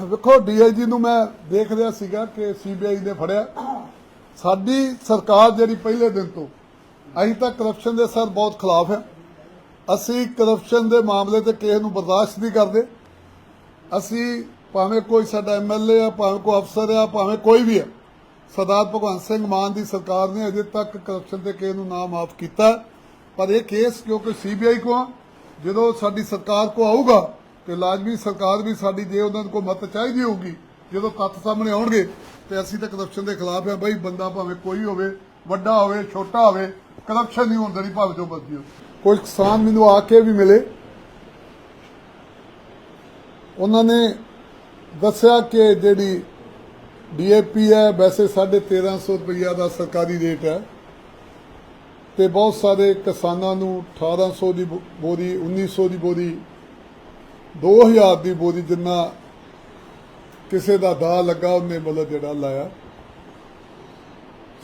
ਵੇਖੋ ਡੀਆਈਜੀ ਨੂੰ ਮੈਂ ਦੇਖ ਰਿਹਾ ਸੀਗਾ ਕਿ ਸੀਬੀਆਈ ਨੇ ਫੜਿਆ। ਸਾਡੀ ਸਰਕਾਰ ਜਿਹੜੀ ਪਹਿਲੇ ਦਿਨ ਤੋਂ ਅਸੀਂ ਤਾਂ ਕਰਪਸ਼ਨ ਦੇ ਸਰ ਬਹੁਤ ਖਿਲਾਫ ਹੈ। ਅਸੀਂ ਕਰਪਸ਼ਨ ਦੇ ਮਾਮਲੇ ਤੇ ਕਿਸੇ ਨੂੰ ਬਰਦਾਸ਼ਤ ਨਹੀਂ ਕਰਦੇ। ਅਸੀਂ ਭਾਵੇਂ ਕੋਈ ਸਾਡਾ ਐਮਐਲਏ ਆ ਭਾਵੇਂ ਕੋਈ ਅਫਸਰ ਆ ਭਾਵੇਂ ਕੋਈ ਵੀ ਹੈ ਸਰਦਾਰ ਭਗਵੰਤ ਸਿੰਘ ਮਾਨ ਦੀ ਸਰਕਾਰ ਨੇ ਅਜੇ ਤੱਕ ਕਰਪਸ਼ਨ ਤੇ ਕਿਸੇ ਨੂੰ ਨਾ ਮਾਫ ਕੀਤਾ। ਪਰ ਇਹ ਕੇਸ ਕਿਉਂਕਿ ਸੀਬੀਆਈ ਕੋ ਆ, ਜਦੋਂ ਸਾਡੀ ਸਰਕਾਰ ਕੋ ਆਊਗਾ ਤੇ ਲਾਜ਼ਮੀ ਸਰਕਾਰ ਵੀ ਸਾਡੀ ਜੇ ਉਹਨਾਂ ਨੂੰ ਕੋਈ ਮਤ ਚਾਹੀਦੀ ਹੋਊਗੀ, ਜਦੋਂ ਤੱਥ ਸਾਹਮਣੇ ਆਉਣਗੇ, ਤੇ ਅਸੀਂ ਤਾਂ ਕਰਪਸ਼ਨ ਦੇ ਖਿਲਾਫ ਆ ਬਈ, ਬੰਦਾ ਭਾਵੇਂ ਕੋਈ ਹੋਵੇ, ਵੱਡਾ ਹੋਵੇ, ਛੋਟਾ ਹੋਵੇ ਕਰਪਸ਼ਨ ਨਹੀਂ ਹੁੰਦਾ ਨਹੀਂ ਭਾਵੇਂ ਜੋ ਮਰਜ਼ੀ ਹੋਵੇ। ਕੋਈ ਕਿਸਾਨ ਮੈਨੂੰ ਆ ਕੇ ਵੀ ਮਿਲੇ, ਉਹਨਾਂ ਨੇ ਦੱਸਿਆ ਕਿ ਜਿਹੜੀ ਡੀਏਪੀ ਹੈ, ਵੈਸੇ 1350 ਰੁਪਈਆ ਦਾ ਸਰਕਾਰੀ ਰੇਟ ਹੈ, ਤੇ ਬਹੁਤ ਸਾਰੇ ਕਿਸਾਨਾਂ ਨੂੰ 1800 ਦੀ ਬੋ- ਬੋਰੀ 1900 ਦੀ ਬੋਰੀ 2000 ਦੀ ਬੋਰੀ ਜਿੰਨਾ ਕਿਸੇ ਦਾ ਦਾ ਲੱਗਾ, ਉਹਨੇ ਮਤਲਬ ਜਿਹੜਾ ਲਾਇਆ।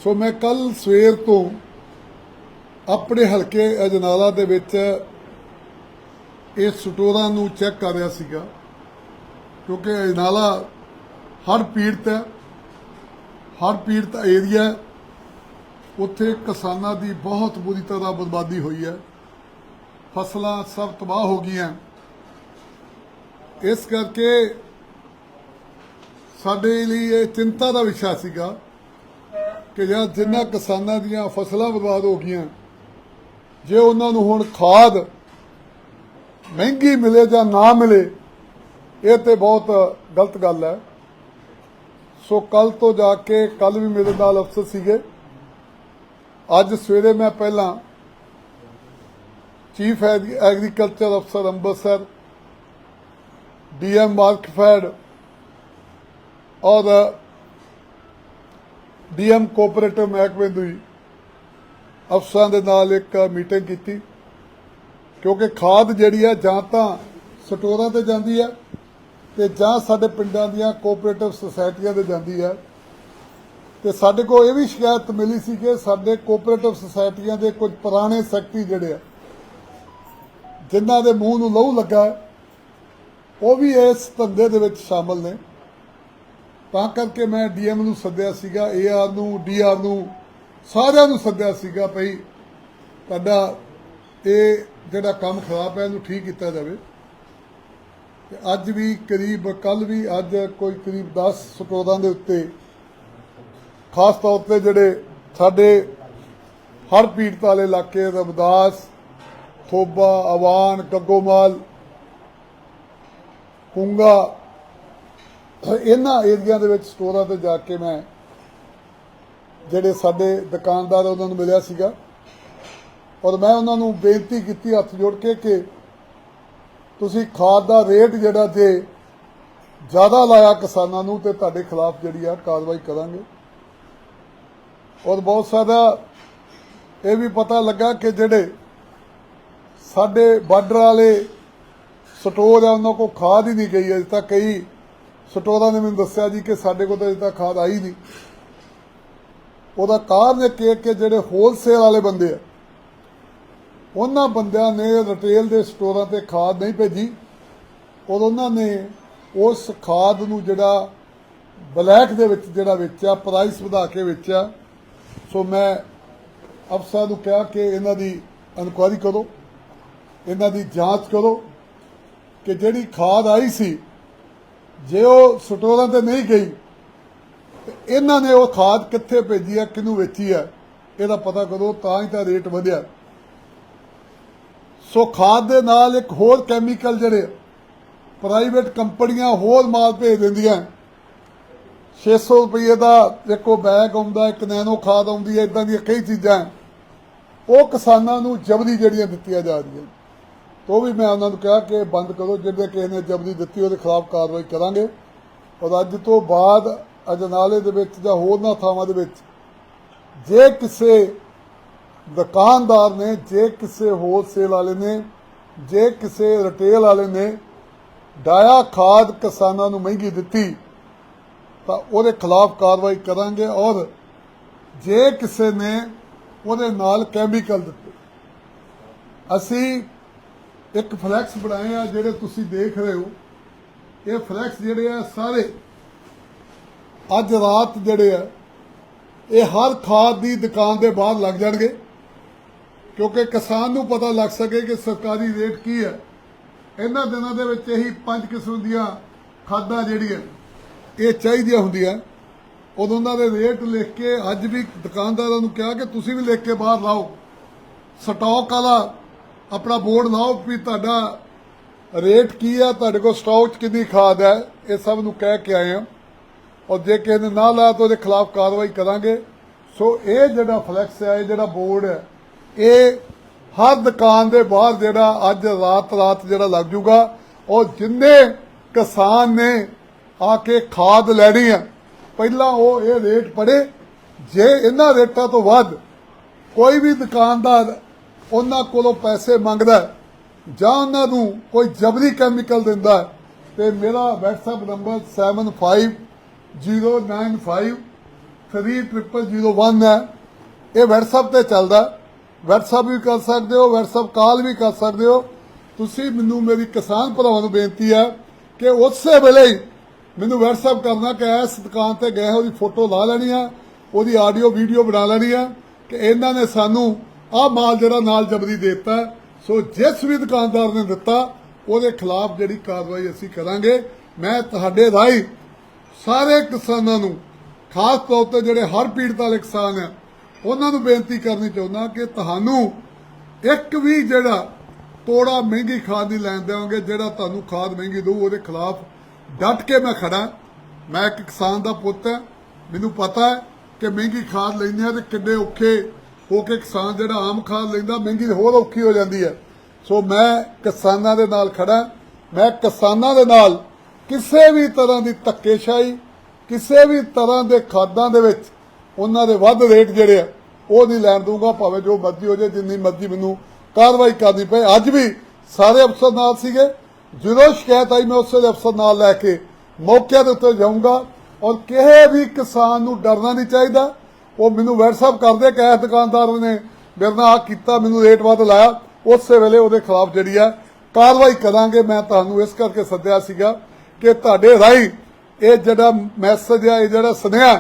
ਸੋ ਮੈਂ ਕੱਲ ਸਵੇਰ ਤੋਂ ਆਪਣੇ ਹਲਕੇ ਅਜਨਾਲਾ ਦੇ ਵਿੱਚ ਇਹ ਸਟੋਰਾਂ ਨੂੰ ਚੈੱਕ ਕਰ ਰਿਹਾ ਸੀਗਾ, ਕਿਉਂਕਿ ਅਜਨਾਲਾ ਹਰ ਪੀੜਤ ਹੈ, ਹਰ ਪੀੜਤ ਏਰੀਆ ਹੈ। ਉੱਥੇ ਕਿਸਾਨਾਂ ਦੀ ਬਹੁਤ ਬੁਰੀ ਤਰ੍ਹਾਂ ਬਰਬਾਦੀ ਹੋਈ ਹੈ। ਫਸਲਾਂ ਸਭ ਤਬਾਹ ਹੋ ਗਈਆਂ। ਇਸ ਕਰਕੇ ਸਾਡੇ ਲਈ ਇਹ ਚਿੰਤਾ ਦਾ ਵਿਸ਼ਾ ਸੀਗਾ ਕਿ ਜਾਂ ਜਿੰਨਾ ਕਿਸਾਨਾਂ ਦੀਆਂ ਫਸਲਾਂ ਬਰਬਾਦ ਹੋ ਗਈਆਂ, ਜੇ ਉਹਨਾਂ ਨੂੰ ਹੁਣ ਖਾਦ ਮਹਿੰਗੀ ਮਿਲੇ ਜਾਂ ਨਾ ਮਿਲੇ, ਇਹ ਤੇ ਬਹੁਤ ਗਲਤ ਗੱਲ ਹੈ। ਸੋ ਕੱਲ ਤੋਂ ਜਾ ਕੇ ਕੱਲ ਵੀ ਮੇਰੇ ਨਾਲ ਅਫਸਰ ਸੀਗੇ। ਅੱਜ ਸਵੇਰੇ ਮੈਂ ਪਹਿਲਾਂ ਚੀਫ ਐਗਰੀਕਲਚਰ ਅਫਸਰ ਅੰਮ੍ਰਿਤਸਰ ਡੀਐਮ ਮਾਰਕਫੈਡ ਔਰ ਡੀਐਮ ਕੋਆਪਰੇਟਿਵ ਮਹਿਕਮੇ ਦੀ ਅਫਸਰਾਂ ਦੇ ਨਾਲ ਇੱਕ ਮੀਟਿੰਗ ਕੀਤੀ, ਕਿਉਂਕਿ ਖਾਦ ਜਿਹੜੀ ਹੈ ਜਾਂ ਤਾਂ ਸਟੋਰਾਂ ਤੇ ਜਾਂਦੀ ਹੈ ਤੇ ਜਾਂ ਸਾਡੇ ਪਿੰਡਾਂ ਦੀਆਂ ਕੋਆਪਰੇਟਿਵ ਸੁਸਾਇਟੀਆਂ ਤੇ ਜਾਂਦੀ ਹੈ। ਤੇ ਸਾਡੇ ਕੋਲ ਇਹ ਵੀ ਸ਼ਿਕਾਇਤ ਮਿਲੀ ਸੀ ਕਿ ਸਾਡੇ ਕੋਆਪਰੇਟਿਵ ਸੁਸਾਇਟੀਆਂ ਦੇ ਕੁਝ ਪੁਰਾਣੇ ਸੈਕਟਰੀ ਜਿਹੜੇ ਆ, ਜਿਨ੍ਹਾਂ ਦੇ ਮੂੰਹ ਨੂੰ ਲਹੂ ਲੱਗਾ ਉਹ ਵੀ ਇਸ ਧੰਦੇ ਦੇ ਵਿੱਚ ਸ਼ਾਮਲ ਨੇ। ਤਾਂ ਕਰਕੇ ਮੈਂ ਡੀਐਮ ਨੂੰ ਸੱਦਿਆ ਸੀਗਾ ਏਆਰ ਨੂੰ ਡੀਆਰ ਨੂੰ, ਸਾਰਿਆਂ ਨੂੰ ਸੱਦਿਆ ਸੀਗਾ ਭਈ ਤੁਹਾਡਾ ਇਹ ਜਿਹੜਾ ਕੰਮ ਖਰਾਬ ਹੈ ਇਹਨੂੰ ਠੀਕ ਕੀਤਾ ਜਾਵੇ। ਤੇ ਅੱਜ ਵੀ ਕਰੀਬ ਕੱਲ ਵੀ ਅੱਜ ਕੋਈ ਕਰੀਬ 10 ਸਟੋਰਾਂ ਦੇ ਉੱਤੇ ਖਾਸ ਤੌਰ ਤੇ ਜਿਹੜੇ ਸਾਡੇ ਹੜ ਪੀੜਤ ਵਾਲੇ ਇਲਾਕੇ ਰਮਦਾਸ ਥੋਬਾ ਆਵਾਨ ਗੱਗੋਮਾਲ ਕੁੰਗਾ ਇਹਨਾਂ ਏਰੀਆ ਦੇ ਵਿੱਚ ਸਟੋਰਾਂ ਤੇ ਜਾ ਕੇ ਮੈਂ ਜਿਹੜੇ ਸਾਡੇ ਦੁਕਾਨਦਾਰ ਉਹਨਾਂ ਨੂੰ ਮਿਲਿਆ ਸੀਗਾ। ਔਰ ਮੈਂ ਉਹਨਾਂ ਨੂੰ ਬੇਨਤੀ ਕੀਤੀ ਹੱਥ ਜੋੜ ਕੇ ਕਿ ਤੁਸੀਂ ਖਾਦ ਦਾ ਰੇਟ ਜਿਹੜਾ ਜੇ ਜ਼ਿਆਦਾ ਲਾਇਆ ਕਿਸਾਨਾਂ ਨੂੰ ਤੇ ਤੁਹਾਡੇ ਖਿਲਾਫ ਜਿਹੜੀ ਆ ਕਾਰਵਾਈ ਕਰਾਂਗੇ। ਔਰ ਬਹੁਤ ਸਾਰਾ ਇਹ ਵੀ ਪਤਾ ਲੱਗਾ ਕਿ ਜਿਹੜੇ ਸਾਡੇ ਬਾਰਡਰ ਵਾਲੇ ਸਟੋਰ ਆ ਉਹਨਾਂ ਕੋ ਖਾਦ ਹੀ ਨਹੀਂ ਗਈ, ਅਜੇ ਤੱਕ ਕਈ ਸਟੋਰਾਂ ਨੇ ਮੈਨੂੰ ਦੱਸਿਆ ਜੀ ਕਿ ਸਾਡੇ ਕੋਲ ਤਾਂ ਅਜੇ ਤੱਕ ਖਾਦ ਆਈ ਨਹੀਂ। ਉਹਦਾ ਕਾਰਨ ਇਹ ਕਿ ਕਿ ਜਿਹੜੇ ਹੋਲਸੇਲ ਵਾਲੇ ਬੰਦੇ ਆ, ਉਹਨਾਂ ਬੰਦਿਆਂ ਨੇ ਰਿਟੇਲ ਦੇ ਸਟੋਰਾਂ ਤੇ ਖਾਦ ਨਹੀਂ ਭੇਜੀ। ਔਰ ਉਹਨਾਂ ਨੇ ਉਸ ਖਾਦ ਨੂੰ ਜਿਹੜਾ ਬਲੈਕ ਦੇ ਵਿੱਚ ਜਿਹੜਾ ਵੇਚਿਆ ਪ੍ਰਾਈਸ ਵਧਾ ਕੇ ਵੇਚਿਆ। ਸੋ ਮੈਂ ਅਫਸਰਾਂ ਨੂੰ ਕਿਹਾ ਕਿ ਇਹਨਾਂ ਦੀ ਇਨਕੁਆਇਰੀ ਕਰੋ, ਇਹਨਾਂ ਦੀ ਜਾਂਚ ਕਰੋ। ਕਿ ਜਿਹੜੀ ਖਾਦ ਆਈ ਸੀ, ਜੇ ਉਹ ਸਟੋਰਾਂ ਤੇ ਨਹੀਂ ਗਈ, ਤੇ ਇਹਨਾਂ ਨੇ ਉਹ ਖਾਦ ਕਿੱਥੇ ਭੇਜੀ ਹੈ, ਕਿਹਨੂੰ ਵੇਚੀ ਹੈ, ਇਹਦਾ ਪਤਾ ਕਰੋ, ਤਾਂ ਹੀ ਤਾਂ ਰੇਟ ਵਧਿਆ। ਸੋ ਖਾਦ ਦੇ ਨਾਲ ਇੱਕ ਹੋਰ ਕੈਮੀਕਲ ਜਿਹੜੇ ਪ੍ਰਾਈਵੇਟ ਕੰਪਨੀਆਂ ਹੋਰ ਮਾਲ ਭੇਜ ਦਿੰਦੀਆਂ। 600 ਰੁਪਏ ਦਾ ਇੱਕੋ ਬੈਗ ਆਉਂਦਾ, ਇੱਕ ਨੈਨੋ ਖਾਦ ਆਉਂਦੀ ਹੈ ਇਦਾਂ ਦੀਆਂ ਕਈ ਚੀਜ਼ਾਂ। ਉਹ ਕਿਸਾਨਾਂ ਨੂੰ ਜਬਰੀ ਜਿਹੜੀਆਂ ਦਿੱਤੀਆਂ ਜਾ ਰਹੀਆਂ। ਤੋ ਵੀ ਮੈਂ ਉਹਨਾਂ ਨੂੰ ਕਿਹਾ ਕਿ ਬੰਦ ਕਰੋ ਜਿਹੜੇ ਕਿਸੇ ਨੇ ਜਬਰੀ ਦਿੱਤੀ ਉਹਦੇ ਖਿਲਾਫ ਕਾਰਵਾਈ ਕਰਾਂਗੇ। ਔਰ ਅੱਜ ਤੋਂ ਬਾਅਦ ਅਜਨਾਲੇ ਦੇ ਵਿੱਚ ਜਾਂ ਹੋਰਨਾਂ ਥਾਵਾਂ ਦੇ ਵਿੱਚ ਜੇ ਕਿਸੇ ਦੁਕਾਨਦਾਰ ਨੇ, ਜੇ ਕਿਸੇ ਹੋਲਸੇਲ ਵਾਲੇ ਨੇ, ਜੇ ਕਿਸੇ ਰਿਟੇਲ ਵਾਲੇ ਨੇ ਡਾਇਆ ਖਾਦ ਕਿਸਾਨਾਂ ਨੂੰ ਮਹਿੰਗੀ ਦਿੱਤੀ, ਤਾਂ ਉਹਦੇ ਖਿਲਾਫ ਕਾਰਵਾਈ ਕਰਾਂਗੇ ਔਰ ਜੇ ਕਿਸੇ ਨੇ ਉਹਦੇ ਨਾਲ ਕੈਮੀਕਲ ਦਿੱਤੇ। ਅਸੀਂ ਇੱਕ ਫਲੈਕਸ ਬਣਾਏ ਆ ਜਿਹੜੇ ਤੁਸੀਂ ਦੇਖ ਰਹੇ ਹੋ। ਇਹ ਫਲੈਕਸ ਜਿਹੜੇ ਆ ਸਾਰੇ ਅੱਜ ਰਾਤ ਜਿਹੜੇ ਆ, ਇਹ ਹਰ ਖਾਦ ਦੀ ਦੁਕਾਨ ਦੇ ਬਾਹਰ ਲੱਗ ਜਾਣਗੇ। ਕਿਉਂਕਿ ਕਿਸਾਨ ਨੂੰ ਪਤਾ ਲੱਗ ਸਕੇ ਕਿ ਸਰਕਾਰੀ ਰੇਟ ਕੀ ਹੈ। ਇਹਨਾਂ ਦਿਨਾਂ ਦੇ ਵਿੱਚ ਇਹੀ ਪੰਜ ਕਿਸਮ ਦੀਆਂ ਖਾਦਾਂ ਜਿਹੜੀਆਂ, ਇਹ ਚਾਹੀਦੀਆਂ ਹੁੰਦੀਆਂ। ਉਦੋਂ ਉਹਨਾਂ ਦੇ ਰੇਟ ਲਿਖ ਕੇ ਅੱਜ ਵੀ ਦੁਕਾਨਦਾਰਾਂ ਨੂੰ ਕਿਹਾ ਕਿ ਤੁਸੀਂ ਵੀ ਲਿਖ ਕੇ ਬਾਹਰ ਲਾਓ। ਸਟਾਕ ਵਾਲਾ ਆਪਣਾ ਬੋਰਡ ਲਾਓ ਵੀ ਤੁਹਾਡਾ ਰੇਟ ਕੀ ਆ, ਤੁਹਾਡੇ ਕੋਲ ਸਟਾਕ 'ਚ ਕਿੰਨੀ ਖਾਦ ਹੈ, ਇਹ ਸਭ ਨੂੰ ਕਹਿ ਕੇ ਆਏ ਹਾਂ। ਔਰ ਜੇ ਕਿਸੇ ਨੇ ਨਾ ਲਾਇਆ ਤਾਂ ਉਹਦੇ ਖਿਲਾਫ ਕਾਰਵਾਈ ਕਰਾਂਗੇ। ਸੋ ਇਹ ਜਿਹੜਾ ਫਲੈਕਸ ਹੈ, ਇਹ ਜਿਹੜਾ ਬੋਰਡ ਹੈ, ਇਹ ਹਰ ਦੁਕਾਨ ਦੇ ਬਾਹਰ ਜਿਹੜਾ ਅੱਜ ਰਾਤ ਰਾਤ ਜਿਹੜਾ ਲੱਗ ਜੂਗਾ। ਔਰ ਜਿੰਨੇ ਕਿਸਾਨ ਨੇ ਆ ਕੇ ਖਾਦ ਲੈਣੀ ਆ, ਪਹਿਲਾਂ ਉਹ ਇਹ ਰੇਟ ਪੜੇ ਜੇ ਇਹਨਾਂ ਰੇਟਾਂ ਤੋਂ ਵੱਧ ਕੋਈ ਵੀ ਦੁਕਾਨਦਾਰ ਉਹਨਾਂ ਕੋਲੋਂ ਪੈਸੇ ਮੰਗਦਾ ਜਾਂ ਉਹਨਾਂ ਨੂੰ ਕੋਈ ਜਬਰੀ ਕੈਮੀਕਲ ਦਿੰਦਾ ਤੇ ਮੇਰਾ WhatsApp ਨੰਬਰ 7509530001 ਹੈ। ਇਹ WhatsApp ਤੇ ਚੱਲਦਾ WhatsApp ਵੀ ਕਰ ਸਕਦੇ ਹੋ, WhatsApp ਕਾਲ ਵੀ ਕਰ ਸਕਦੇ ਹੋ। ਤੁਸੀਂ ਮੈਨੂੰ ਮੇਰੀ ਕਿਸਾਨ ਭਰਾਵਾਂ ਨੂੰ ਬੇਨਤੀ ਹੈ ਕਿ ਉਸੇ ਵੇਲੇ ਮੈਨੂੰ WhatsApp ਕਰਨਾ ਕਿ ਇਸ ਦੁਕਾਨ ਤੇ ਗਏ ਉਹਦੀ ਫੋਟੋ ਲਾ ਲੈਣੀ ਆ, ਉਹਦੀ ਆਡੀਓ ਵੀਡੀਓ ਬਣਾ ਲੈਣੀ ਆ ਕਿ ਇਹਨਾਂ ਨੇ ਸਾਨੂੰ ਆਹ ਮਾਲ ਜਿਹੜਾ ਨਾਲ ਜਬਰੀ ਦੇ ਦਿੱਤਾ ਸੋ ਜਿਸ ਵੀ ਦੁਕਾਨਦਾਰ ਨੇ ਦਿੱਤਾ, ਉਹਦੇ ਖਿਲਾਫ ਜਿਹੜੀ ਕਾਰਵਾਈ ਅਸੀਂ ਕਰਾਂਗੇ। ਮੈਂ ਤੁਹਾਡੇ ਰਾਹੀਂ ਸਾਰੇ ਕਿਸਾਨਾਂ ਨੂੰ, ਖਾਸ ਤੌਰ ਤੇ ਜਿਹੜੇ ਹਰ ਪੀੜਤ ਵਾਲੇ ਕਿਸਾਨ ਆ, ਉਹਨਾਂ ਨੂੰ ਬੇਨਤੀ ਕਰਨੀ ਚਾਹੁੰਦਾ ਕਿ ਤੁਹਾਨੂੰ ਇੱਕ ਵੀ ਜਿਹੜਾ ਤੋੜਾ ਮਹਿੰਗੀ ਖਾਦ ਨਹੀਂ ਲੈਣ ਦੇਵਾਂਗੇ ਜਿਹੜਾ ਤੁਹਾਨੂੰ ਖਾਦ ਮਹਿੰਗੀ ਦਊ, ਉਹਦੇ ਖਿਲਾਫ ਡਟ ਕੇ ਮੈਂ ਖੜਾ ਮੈਂ ਇੱਕ ਕਿਸਾਨ ਦਾ ਪੁੱਤ ਹਾਂ। ਮੈਨੂੰ ਪਤਾ ਹੈ ਕਿ ਮਹਿੰਗੀ ਖਾਦ ਲੈਂਦੇ ਆ ਤੇ ਕਿੰਨੇ ਔਖੇ ਹੋ ਕੇ ਕਿਸਾਨ ਜਿਹੜਾ ਆਮ ਖਾਦ ਲੈਂਦਾ, ਮਹਿੰਗੀ ਹੋਰ ਔਖੀ ਹੋ ਜਾਂਦੀ ਹੈ। ਸੋ ਮੈਂ ਕਿਸਾਨਾਂ ਦੇ ਨਾਲ ਖੜਾ, ਮੈਂ ਕਿਸਾਨਾਂ ਦੇ ਨਾਲ ਕਿਸੇ ਵੀ ਤਰ੍ਹਾਂ ਦੀ ਧੱਕੇਸ਼ਾਹੀ, ਕਿਸੇ ਵੀ ਤਰ੍ਹਾਂ ਦੇ ਖਾਦਾਂ ਦੇ ਵਿੱਚ ਉਹਨਾਂ ਦੇ ਵੱਧ ਰੇਟ ਜਿਹੜੇ ਆ, ਉਹ ਨਹੀਂ ਲੈਣ ਦੂੰਗਾ ਭਾਵੇਂ ਜੋ ਮਰਜ਼ੀ ਹੋ ਜਾਏ, ਜਿੰਨੀ ਮਰਜ਼ੀ ਮੈਨੂੰ ਕਾਰਵਾਈ ਕਰਨੀ ਪਏ। ਅੱਜ ਵੀ ਸਾਰੇ ਅਫਸਰ ਨਾਲ ਸੀਗੇ। ਜਦੋਂ ਸ਼ਿਕਾਇਤ ਆਈ, ਮੈਂ ਉਸੇ ਅਫਸਰ ਨਾਲ ਲੈ ਕੇ ਮੌਕੇ ਦੇ ਉੱਤੇ ਜਾਊਂਗਾ। ਔਰ ਕਿਸੇ ਵੀ ਕਿਸਾਨ ਨੂੰ ਡਰਨਾ ਨਹੀਂ ਚਾਹੀਦਾ। ਉਹ ਮੈਨੂੰ WhatsApp ਕਰਦੇ ਕਿ ਦੁਕਾਨਦਾਰ ਨੇ ਮੇਰੇ ਨਾਲ ਆਹ ਕੀਤਾ, ਮੈਨੂੰ ਰੇਟ ਵੱਧ ਲਾਇਆ। ਉਸੇ ਵੇਲੇ ਉਹਦੇ ਖਿਲਾਫ ਜਿਹੜੀ ਆ ਕਾਰਵਾਈ ਕਰਾਂਗੇ। ਮੈਂ ਤੁਹਾਨੂੰ ਇਸ ਕਰਕੇ ਸੱਦਿਆ ਸੀਗਾ ਕਿ ਤੁਹਾਡੇ ਰਾਹੀਂ ਇਹ ਜਿਹੜਾ ਮੈਸੇਜ ਆ, ਇਹ ਜਿਹੜਾ ਸੁਨੇਹਾ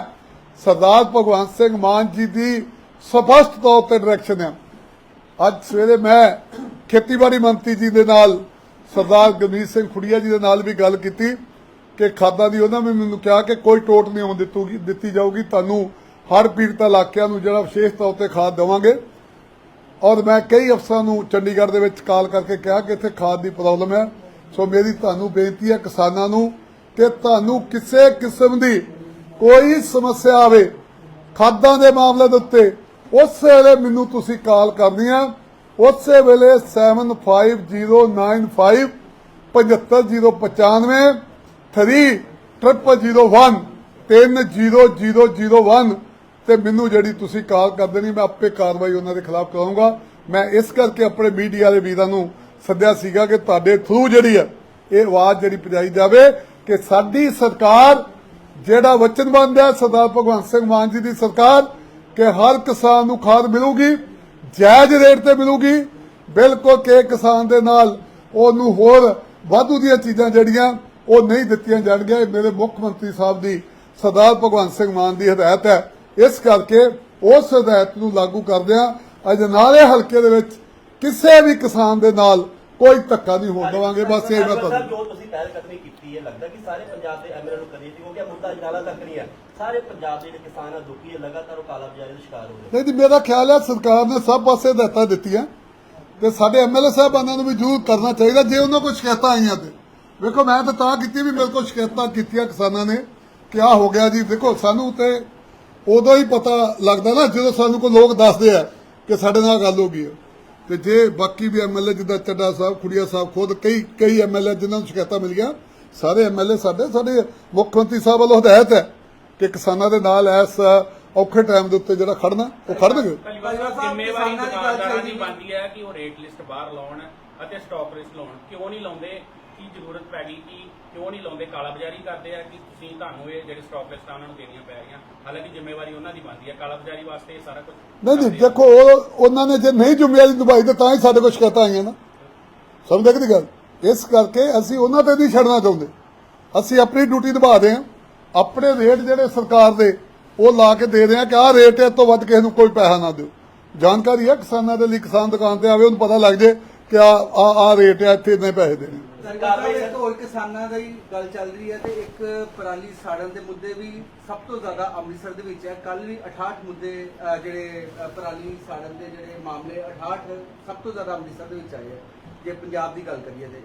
ਸਰਦਾਰ ਭਗਵੰਤ ਸਿੰਘ ਮਾਨ ਜੀ ਦੀ ਸਪਸ਼ਟ ਤੌਰ ਤੇ ਡਾਇਰੈਕਸ਼ਨ ਹੈ ਅੱਜ ਸਵੇਰੇ ਮੈਂ ਖੇਤੀਬਾੜੀ ਮੰਤਰੀ ਜੀ ਦੇ ਨਾਲ, ਸਰਦਾਰ ਗਰਮੀਤ ਸਿੰਘ ਖੁੜੀਆ ਜੀ ਦੇ ਨਾਲ ਵੀ ਗੱਲ ਕੀਤੀ ਕਿ ਖਾਦਾਂ ਦੀ ਉਹਨਾਂ ਨੇ ਮੈਨੂੰ ਕਿਹਾ ਕਿ ਕੋਈ ਟੋਟ ਨਹੀਂ ਆਉਣ ਦਿੱਤੂਗੀ, ਦਿੱਤੀ ਜਾਊਗੀ। ਤੁਹਾਨੂੰ ਹਰ ਪੀੜਤ ਇਲਾਕਿਆਂ ਨੂੰ ਜਿਹੜਾ ਵਿਸ਼ੇਸ਼ ਤੌਰ ਤੇ ਖਾਦ ਦੇਵਾਂਗੇ। ਔਰ ਮੈਂ ਕਈ ਅਫਸਰਾਂ ਨੂੰ ਚੰਡੀਗੜ੍ਹ ਦੇ ਵਿੱਚ ਕਾਲ ਕਰਕੇ ਕਿਹਾ ਕਿ ਇੱਥੇ ਖਾਦ ਦੀ ਪ੍ਰੋਬਲਮ ਹੈ। ਸੋ ਮੇਰੀ ਤੁਹਾਨੂੰ ਬੇਨਤੀ ਹੈ ਕਿਸਾਨਾਂ ਨੂੰ ਕਿ ਤੁਹਾਨੂੰ ਕਿਸੇ ਕਿਸਮ ਦੀ ਕੋਈ ਸਮੱਸਿਆ ਆਵੇ ਖਾਦਾਂ ਦੇ ਮਾਮਲੇ ਦੇ ਉੱਤੇ, ਉਸ ਵੇਲੇ ਮੈਨੂੰ ਤੁਸੀਂ ਕਾਲ ਕਰਨੀ ਆ ਉਸੇ ਵੇਲੇ 75095 75095 3001 30001 ਤੇ ਮੈਨੂੰ ਜਿਹੜੀ ਤੁਸੀਂ ਕਾਲ ਕਰ ਦੇਣੀ ਮੈਂ ਆਪੇ ਕਾਰਵਾਈ ਉਹਨਾਂ ਦੇ ਖਿਲਾਫ ਕਰਾਂਗਾ ਮੈਂ ਇਸ ਕਰਕੇ ਆਪਣੇ ਮੀਡੀਆ ਦੇ ਵੀਰਾਂ ਨੂੰ ਸੱਦਿਆ ਸੀਗਾ ਕਿ ਤੁਹਾਡੇ ਥਰੂ ਜਿਹੜੀ ਹੈ ਇਹ ਆਵਾਜ਼ ਜਿਹੜੀ ਪਜਾਈ ਜਾਵੇ ਕਿ ਸਾਡੀ ਸਰਕਾਰ, ਜਿਹੜਾ ਵਚਨਬੰਦ ਹੈ, ਸਰਦਾਰ ਭਗਵੰਤ ਸਿੰਘ ਮਾਨ ਜੀ ਦੀ ਸਰਕਾਰ, ਕਿ ਹਰ ਕਿਸਾਨ ਨੂੰ ਖਾਦ ਮਿਲੂਗੀ, ਜਾਇਜ਼ ਰੇਟ ਤੇ ਮਿਲੂਗੀ। ਬਿਲਕੁਲ ਕਿ ਕਿਸਾਨ ਦੇ ਨਾਲ ਉਹਨੂੰ ਹੋਰ ਵਾਧੂ ਦੀਆਂ ਚੀਜ਼ਾਂ ਜਿਹੜੀਆਂ ਉਹ ਨਹੀਂ ਦਿੱਤੀਆਂ ਜਾਣਗੀਆਂ। ਇਹ ਮੇਰੇ ਮੁੱਖ ਮੰਤਰੀ ਸਾਹਿਬ ਦੀ, ਸਰਦਾਰ ਭਗਵੰਤ ਸਿੰਘ ਮਾਨ ਦੀ ਹਦਾਇਤ ਹੈ। ਇਸ ਕਰਕੇ ਉਸ ਹਦਾਇਤ ਨੂੰ ਲਾਗੂ ਕਰਦਿਆਂ ਅਜਨਾਲੇ ਹਲਕੇ ਦੇ ਵਿੱਚ ਕਿਸੇ ਵੀ ਕਿਸਾਨ ਦੇ ਨਾਲ ਕੋਈ ਧੱਕਾ ਨਹੀਂ ਹੋਣ ਦੇਵਾਂਗੇ। ਬਸ ਇਹ ਮੈਂ ਤੁਹਾਨੂੰ ਜੋ ਤੁਸੀਂ ਪਹਿਲ ਕਦਮੀ ਕੀਤੀ ਹੈ ਲੱਗਦਾ ਕਿ ਸਾਰੇ ਪੰਜਾਬ ਦੇ ਐਮਐਲਏ ਨੂੰ ਕਰੀ ਸੀ ਕਿਉਂਕਿ ਮੁੱਦਾ ਜਨਾਲਾ ਤੱਕ ਨਹੀਂ ਹੈ। ਸਾਰੇ ਪੰਜਾਬ ਦੇ ਕਿਸਾਨ ਆ ਦੁਖੀ ਹੈ ਲਗਾਤਾਰ ਉਹ ਕਾਲਾ ਬਾਜ਼ਾਰੀ ਦਾ ਸ਼ਿਕਾਰ ਹੋ ਰਹੇ ਨਹੀਂ ਜੀ ਮੇਰਾ ਖਿਆਲ ਹੈ ਸਰਕਾਰ ਨੇ ਸਭ ਪਾਸੇ ਹਦਾਇਤਾਂ ਦਿੱਤੀਆਂ। ਤੇ ਸਾਡੇ ਐਮਐਲਏ ਸਾਹਿਬਾਨਾਂ ਨੂੰ ਵੀ ਜ਼ਰੂਰ ਕਰਨਾ ਚਾਹੀਦਾ ਜੇ ਉਹਨਾਂ ਕੋਲ ਸ਼ਿਕਾਇਤਾਂ ਆਈਆਂ ਤੇ। ਵੇਖੋ ਮੈਂ ਤਾਂ ਤਾਂ ਕੀਤੀ ਵੀ ਮੇਰੇ ਕੋਲ ਸ਼ਿਕਾਇਤਾਂ ਕੀਤੀਆਂ ਕਿਸਾਨਾਂ ਨੇ ਕਿ ਆਹ ਹੋ ਗਿਆ ਜੀ। ਦੇਖੋ ਸਾਨੂੰ ਤੇ ਉਦੋਂ ਹੀ ਪਤਾ ਲੱਗਦਾ ਨਾ, ਜਦੋਂ ਸਾਨੂੰ ਕੋਈ ਲੋਕ ਦੱਸਦੇ ਆ ਕਿ ਸਾਡੇ ਨਾਲ ਗੱਲ ਹੋ ਗਈ ਹੈ ਤੇ ਜੇ ਬਾਕੀ ਵੀ ਐਮਐਲਏ ਜਿੱਦਾਂ ਚੱਡਾ ਸਾਹਿਬ, ਖੁੜੀਆ ਸਾਹਿਬ, ਖੁਦ ਕਈ ਕਈ ਐਮਐਲਏ ਜਿਨ੍ਹਾਂ ਨੂੰ ਸ਼ਿਕਾਇਤਾਂ ਮਿਲੀਆਂ, ਸਾਰੇ ਐਮਐਲਏ ਸਾਡੇ ਸਾਡੇ ਮੁੱਖ ਮੰਤਰੀ ਸਾਹਿਬ ਵੱਲੋਂ ਹਦਾਇਤ ਹੈ ਕਿ ਕਿਸਾਨਾਂ ਦੇ ਨਾਲ ਇਸ ਔਖੇ ਟਾਈਮ ਦੇ ਉੱਤੇ ਜਿਹੜਾ ਖੜਨਾ, ਉਹ ਖੜਨਗੇ। ਜ਼ਿੰਮੇਵਾਰੀ ਦੁਕਾਨਦਾਰਾਂ ਦੀ ਬਣਦੀ ਹੈ ਕਿ ਉਹ ਰੇਟ ਲਿਸਟ ਬਾਹਰ ਲਾਉਣ ਅਤੇ ਸਟਾਕ ਲਿਸਟ ਲਾਉਣ। ਕਿਉਂ ਨਹੀਂ ਲਾਉਂਦੇ? ਕੀ ਜ਼ਰੂਰਤ ਪੈ ਗਈ? ਕਿ ਕਿਉਂ ਨਹੀਂ ਲਾਉਂਦੇ? ਕਾਲਾ ਬਾਜ਼ਾਰੀ ਕਰਦੇ ਆ ਕਿ ਤੁਸੀਂ ਤੁਹਾਨੂੰ ਇਹ ਜਿਹੜੇ ਸਟਾਕ ਲਿਸਟਾਂ ਉਹਨਾਂ ਨੂੰ ਦੇਣੀਆਂ ਪੈ ਰਹੀਆਂ। ਹਾਲਾਂਕਿ ਜ਼ਿੰਮੇਵਾਰੀ ਉਹਨਾਂ ਦੀ ਬਣਦੀ ਹੈ ਕਾਲਾ ਬਾਜ਼ਾਰੀ ਵਾਸਤੇ ਇਹ ਸਾਰਾ ਕੁਝ ਨਹੀਂ ਨਹੀਂ ਦੇਖੋ ਉਹ ਉਹਨਾਂ ਨੇ ਜੇ ਨਹੀਂ ਜ਼ਿੰਮੇਵਾਰੀ ਨਿਭਾਈ ਤਾਂ ਤਾਂ ਹੀ ਸਾਡੇ ਕੋਲ ਸ਼ਿਕਾਇਤਾਂ ਆਈਆਂ ਨਾ। ਸਮਝਦੇ ਕਿ ਗੱਲ? ਇਸ ਕਰਕੇ ਅਸੀਂ ਉਹਨਾਂ ਤੇ ਨਹੀਂ ਛੱਡਣਾ ਚਾਹੁੰਦੇ। ਅਸੀਂ ਆਪਣੀ ਡਿਊਟੀ ਨਿਭਾ ਰਹੇ ਹਾਂ। ਆਪਣੇ ਰੇਟ ਜਿਹੜੇ ਸਰਕਾਰ ਦੇ ਉਹ ਲਾ ਕੇ ਦੇ ਰਹੇ ਹਾਂ ਕਿ ਆਹ ਰੇਟ ਹੈ ਇਸ ਤੋਂ ਵੱਧ ਕਿਸੇ ਨੂੰ ਕੋਈ ਪੈਸਾ ਨਾ ਦਿਓ। ਜਾਣਕਾਰੀ ਹੈ ਕਿਸਾਨਾਂ ਦੇ ਲਈ ਕਿਸਾਨ ਦੁਕਾਨ ਤੇ ਆਵੇ ਉਹਨੂੰ ਪਤਾ ਲੱਗ ਜੇ ਕਿ ਆ ਆ ਰੇਟ ਹੈ ਇੱਥੇ ਇੰਨੇ ਪੈਸੇ ਦੇਣੇ। ਸਰਕਾਰ ਦੇ ਇੱਕ ਹੋਰ ਕਿਸਾਨਾਂ ਦੀ ਗੱਲ ਚੱਲ ਰਹੀ ਹੈ ਤੇ ਇੱਕ ਪਰਾਲੀ ਸਾੜਨ ਦੇ ਮੁੱਦੇ ਵੀ ਸਭ ਤੋਂ ਜ਼ਿਆਦਾ ਅੰਮ੍ਰਿਤਸਰ ਦੇ ਵਿੱਚ ਹੈ। ਕੱਲ ਵੀ 68 ਮੁੱਦੇ ਅਹ, ਜਿਹੜੇ ਅਹ, ਪਰਾਲੀ ਸਾੜਨ ਦੇ ਜਿਹੜੇ ਮਾਮਲੇ 68 ਸਭ ਤੋਂ ਜ਼ਿਆਦਾ ਅੰਮ੍ਰਿਤਸਰ ਦੇ ਵਿੱਚ ਆਏ ਹੈ। ਜੇ ਪੰਜਾਬ ਦੀ ਗੱਲ ਕਰੀਏ ਤੇ।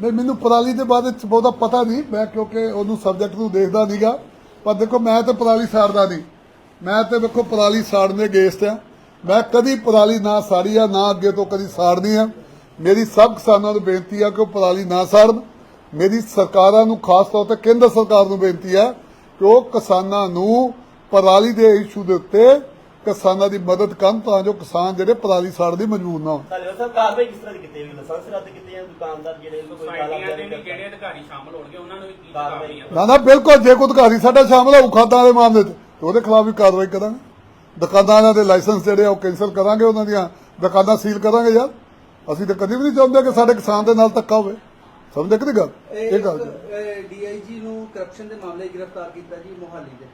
ਨਹੀਂ ਮੈਨੂੰ ਪਰਾਲੀ ਦੇ ਬਾਰੇ ਚ ਬਹੁਤਾ ਪਤਾ ਨਹੀਂ। ਮੈਂ ਕਿਉਂਕਿ ਉਹਨੂੰ ਸਬਜੈਕਟ ਨੂੰ ਦੇਖਦਾ ਨਹੀਂਗਾ। ਪਰ ਦੇਖੋ ਮੈਂ ਤਾਂ ਪਰਾਲੀ ਸਾੜਦਾ ਨਹੀਂ। ਮੈਂ ਤੇ ਵੇਖੋ ਪਰਾਲੀ ਸਾੜਨ ਦੇ ਅਗੇਂਸਟ ਆ ਮੈਂ ਕਦੀ ਪਰਾਲੀ ਨਾ ਸਾੜੀ ਆ ਨਾ ਅੱਗੇ ਤੋਂ ਕਦੀ ਸਾੜਨੀ ਆ। ਮੇਰੀ ਸਭ ਕਿਸਾਨਾਂ ਨੂੰ ਬੇਨਤੀ ਆ ਕਿ ਉਹ ਪਰਾਲੀ ਨਾ ਸਾੜਨ। ਮੇਰੀ ਸਰਕਾਰਾਂ ਨੂੰ ਖਾਸ ਤੌਰ ਤੇ ਕੇਂਦਰ ਸਰਕਾਰ ਨੂੰ ਬੇਨਤੀ ਆ ਕਿ ਉਹ ਕਿਸਾਨਾਂ ਨੂੰ ਪਰਾਲੀ ਦੇ ਇਸ਼ੂ ਦੇ ਉੱਤੇ ਕਿਸਾਨਾਂ ਦੀ ਮਦਦ ਕਰਨ ਤਾਂ ਜੋ ਕਿਸਾਨ ਜਿਹੜੇ ਪਰਾਲੀ ਸਾੜਨ ਦੀ ਮਜਬੂਰ ਨਾ ਹੋਣ। ਧਾਲੀਵਾਲ ਸਾਹਿਬ ਕਾਰਵਾਈ ਕਿਸ ਤਰ੍ਹਾਂ ਦੀ ਕੀਤੀ ਹੈ? ਲਾਇਸੈਂਸ ਰੱਦ ਕੀਤੇ ਜਾਂ ਦੁਕਾਨਦਾਰ ਜਿਹੜੇ ਕੋਈ ਕਾਲਾ ਸੁਸਾਇਟੀਆਂ ਦੇ ਕਰਦੇ? ਜਿਹੜੇ ਅਧਿਕਾਰੀ ਸ਼ਾਮਲ ਹੋਣਗੇ ਉਹਨਾਂ ਨੂੰ ਵੀ ਕੀ ਕਾਰਵਾਈ ਕਾਰਵਾਈ ਨਾ ਨਾ ਬਿਲਕੁਲ ਜੇ ਕੋਈ ਅਧਿਕਾਰੀ ਸਾਡਾ ਸ਼ਾਮਲ ਹੋਊ ਖਾਦਾਂ ਦੇ ਮਾਮਲੇ 'ਚ ਤੇ ਉਹਦੇ ਖਿਲਾਫ ਵੀ ਕਾਰਵਾਈ ਕਰਾਂਗੇ। ਦੁਕਾਨਦਾਰਾਂ ਦੇ ਲਾਇਸੈਂਸ ਜਿਹੜੇ ਆ ਉਹ ਕੈਂਸਲ ਕਰਾਂਗੇ ਉਹਨਾਂ ਦੀਆਂ। ਦੁਕਾਨਾਂ ਸੀਲ ਕਰਾਂਗੇ ਯਾਰ। ਅਸੀਂ ਤਾਂ ਕਦੀ ਵੀ ਨਹੀਂ ਚਾਹੁੰਦੇ ਕਿ ਸਾਡੇ ਕਿਸਾਨ ਦੇ ਨਾਲ ਧੱਕਾ ਹੋਵੇ। ਸਮਝਦੇ ਕਿ ਨਹੀਂ ਗੱਲ? ਇਹ ਗੱਲ। ਡੀਆਈਜੀ ਨੂੰ ਕਰਪਸ਼ਨ ਦੇ ਮਾਮਲੇ ਗ੍ਰਿਫਤਾਰ ਕੀਤਾ ਜੀ ਮੋਹਾਲੀ ਦੇ।